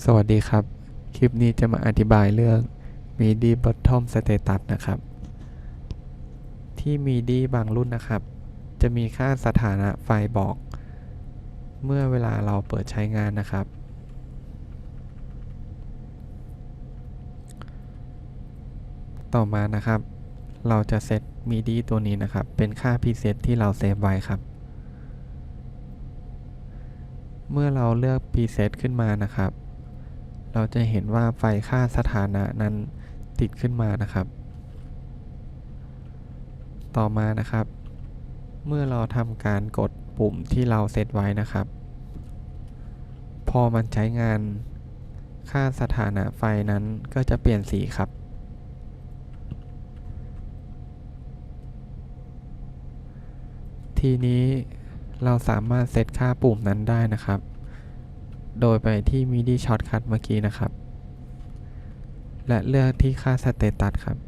สวัสดีครับ คลิปนี้จะมาอธิบายเรื่อง MIDI Bottom Status นะครับ ที่ MIDI บางรุ่นนะครับ จะมีค่าสถานะไฟบอก เมื่อเวลาเราเปิดใช้งานนะครับ ต่อมานะครับ เราจะเซต MIDI ตัวนี้นะครับ เป็นค่า preset ที่เราเซฟไว้ครับ เมื่อเราเลือก preset ขึ้นมานะครับ เราจะเห็นว่าไฟค่าสถานะนั้นติดขึ้นมานะครับ ต่อมานะครับ เมื่อเราทำการกดปุ่มที่เราเซตไว้นะครับ พอมันใช้งาน ค่าสถานะไฟนั้นก็จะเปลี่ยนสีครับ ทีนี้เราสามารถเซตค่าปุ่มนั้นได้นะครับ โดยไปที่ MIDI Shortcut เมื่อกี้นะครับ และเลือกที่ค่า Status ครับ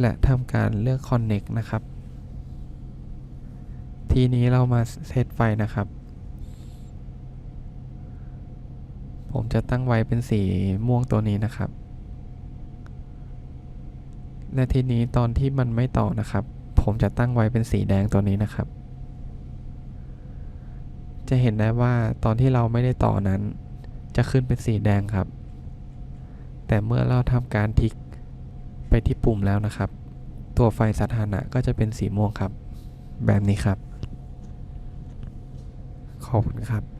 และทำการเลือก Connect นะครับ ทีนี้เรามาเซตไฟนะครับ ผมจะตั้งไว้เป็นสีม่วงตัวนี้นะครับ และทีนี้ตอนที่มันไม่ต่อนะครับ ผมจะตั้งไว้เป็นสีแดงตัวนี้นะครับ จะเห็นได้ว่าตอนที่เราไม่ได้ต่อนั้น จะขึ้นเป็นสีแดงครับ แต่เมื่อเราทำการทิกไปที่ปุ่มแล้วนะครับ ตัวไฟสถานะก็จะเป็นสีม่วงครับ แบบนี้ครับ ขอบคุณครับ